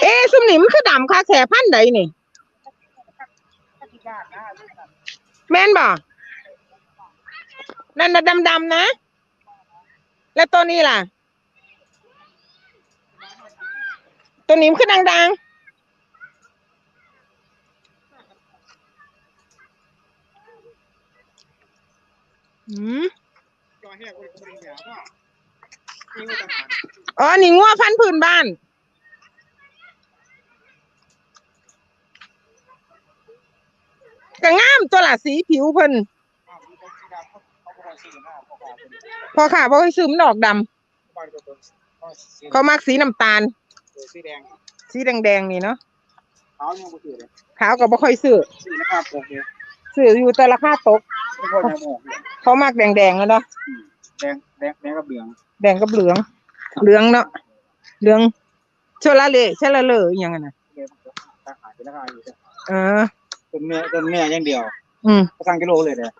เอ๊ะซุมนี่มันคือดำค่ะแขพันใดนี่ แม่นบ่นั่นน่ะดำๆนะ แล้วตัวนี้ล่ะ ตัวนี้มันคือดังๆอืม อ๋อนี่งัวพันธุ์พื้นบ้าน ก็งามตัวละสีผิวเพิ่นพอค่ะบ่ให้ซื้อมันออกดำเขามักสีน้ำตาล สีแดง สีแดงๆนี่เนาะขาวยังบ่ถือเลยขาวก็บ่ค่อยซื้อสีนะครับโอเคซื้ออยู่แต่ราคาตกทุกคนยังบอกเลยเขามักแดงๆแล้วเนาะ แดงแดงแดงกับเหลืองแดงกับเหลือง เหลืองเนาะเหลืองโชลาเล่ชลาเลออหยังไงนะเดี๋ยวราคาเป็นราคาอยู่เออเป็นแม่เป็นแม่อย่างเดียว อืมก็สั่งกิโลเลยเด้อ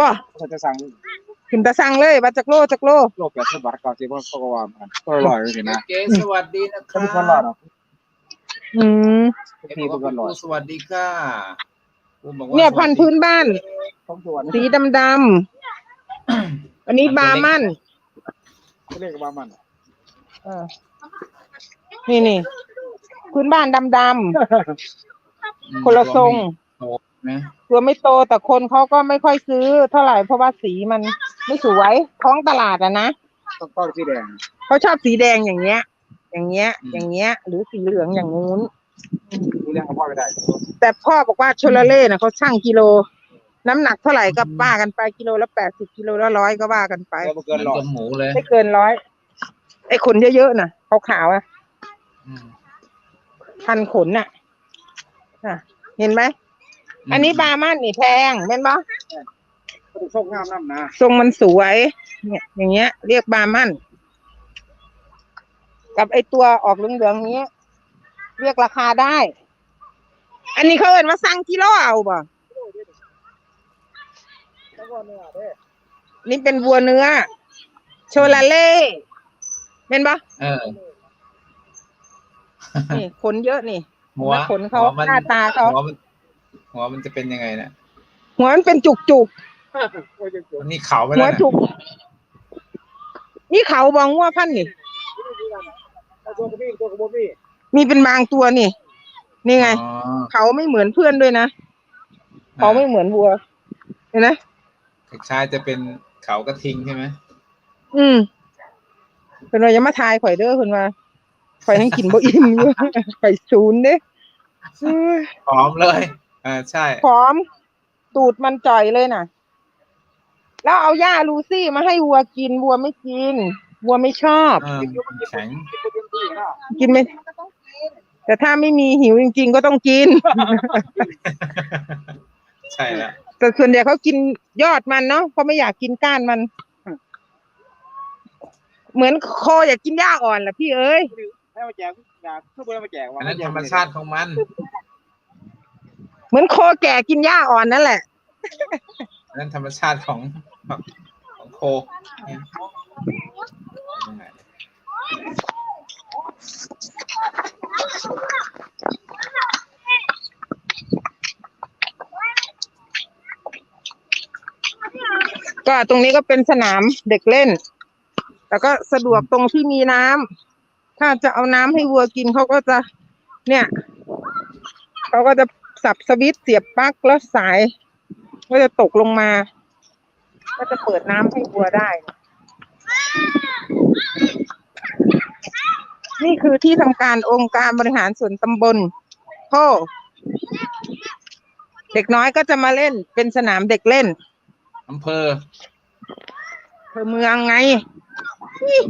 บ่เขาจะสั่งขึ้นตาสั่งเลยว่าจักโลจักโลโลแปดสิบบาทเก้าสิบบาทก็ว่ามันก็อร่อยเลยนะเก๋สวัสดีนะคก็รัมีคนรอดบเนาะอืมทุกทีเป็นคนรอดสวัสดีค่ะครูบอกว่าเนี่ยพันธุ์พื้นบ้านต้องส่วนสีดำ ๆอันนี้บาร์มัน เขาเรียกว่ามัน เออ นี่นี่พื้นบ้านดำอืมๆคนละทรงโตนะตัวไม่โตแต่คนเขาก็ไม่ค่อยซื้อเท่าไหร่เพราะว่าสีมันไม่สวยท้องตลาดอะนะต้องต้องสีแดงเขาชอบสีแดงอย่างเงี้ย อย่างเงี้ย อย่างเงี้ย หรือสีเหลืองอย่างนู้นดูเรื่องกับพ่อไม่ได้แต่พ่อบอกว่าโชลาเล่นะเขาช่างกิโล น้ำหนักเท่าไหร่ก็ว่ากันไปกิโลละแปดสิบกิโลละร้อยก็ว่ากันไปแล้วมันเหเกินมือนหลอดกับหมูเลยไม่เกินร้อยไอ้ขนเยอะๆน่ะขาวๆอะ อืมพันขนน่ะอะ เห็นไหม อันนี้บาร์มันนี่แพงเป็นปะก็ต้องโชคงามน้ำนะทรงมันสวย เนี่ย อย่างเงี้ย เรียกบาร์มัน กับไอตัวออกเหลืองๆเนี้ยเรียกราคาได้ อันนี้เขาเอินว่าสั่งกิโลเอาบ่แล้วก็เนื้อเด้อนี่เป็นวัวเนื้อ โชลาเล่เป็นปะเออนี่ขนเยอะนี่หัวขนเขาหัวมันหน้าตาเขาหัวมันหัวมันจะเป็นยังไงนะหัวมันเป็นจุกจุกโอ้ยเจ๋งมันนี่เขาไปๆหัแล้ววนะจุก นี่เขาบองว่าพันนี่ๆตัวกระบี่ตัวกระบี่มีเป็นบางตัวนี่ นี่ไงอ๋อเขาไม่เหมือนเพื่อนด้วยนะ เขาไม่เหมือนวัว เห็นไหม คล้ายๆจะเป็นเขากระทิงใช่ไหมอืมเป็นว่าอย่ามาทายข่อยเด้อคุณว่าข่อยทั้งกินบ่อิ่มอยู่ข่อยศูนย์เด้เอ้ยพร้อมเลยอ่าใช่พร้อม ตูดมันจ่อยเลยน่ะ แล้วเอาหญ้าลูซี่มาให้วัวกินวัวไม่กินวัวไม่ชอบเออแข็งกินไหมแต่ถ้าไม่มีหิวจริง ๆ ก็ต้องกิน ใช่แล้วแต่ส่วนใหญ่เขากินยอดมันเนาะเขาไม่อยากกินก้านมัน เหมือนโคอยากกินหญ้าอ่อนแหละพี่เอ้ยให้มาแจกอยากทุกคนมาแจกว่าอันนั้นธรรมชาติของมัน เหมือนโคแก่กินหญ้าอ่อนนั่นแหละอันนั้นธรรมชาติของของโคเนี่ย ก็ตรงนี้ก็เป็นสนามเด็กเล่น แล้วก็สะดวกตรงที่มีน้ำถ้าจะเอาน้ำให้วัวกินเขาก็จะเนี่ยเขาก็จะสับสวิตช์เสียบปลั๊กแล้วสาย ก็จะตกลงมา ก็จะเปิดน้ำให้วัวได้ นี่คือที่ทำการองค์การบริหารส่วนตำบลโพเด็กน้อยก็จะมาเล่นเป็นสนามเด็กเล่น อำเภออำเภอเมืองไง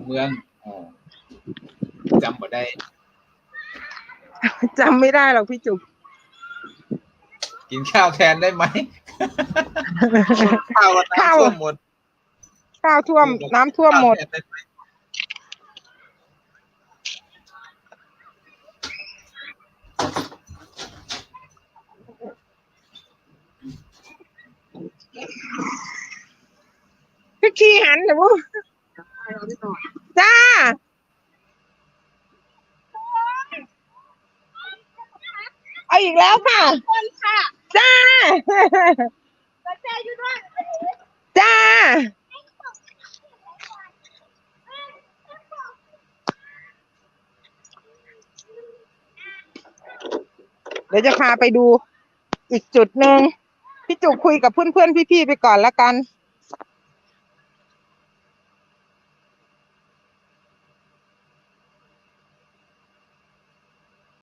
เมืองอ๋อจำบ่ได้จำไม่ได้หรอกพี่จุกกินข้าวแทนได้ไหม ข้าวกับข้าวน้ำท่วมหมดข้าวท่วม น้ำท่วมหมด ข้าวแทนไไหันเหรบุจ้า เอาอีกแล้วค่ะจ้าจ้า เดี๋ยวจะพาไปดูอีกจุดหนึ่งพี่จุกคุยกับเพื่อนๆพี่ๆไปก่อนละกัน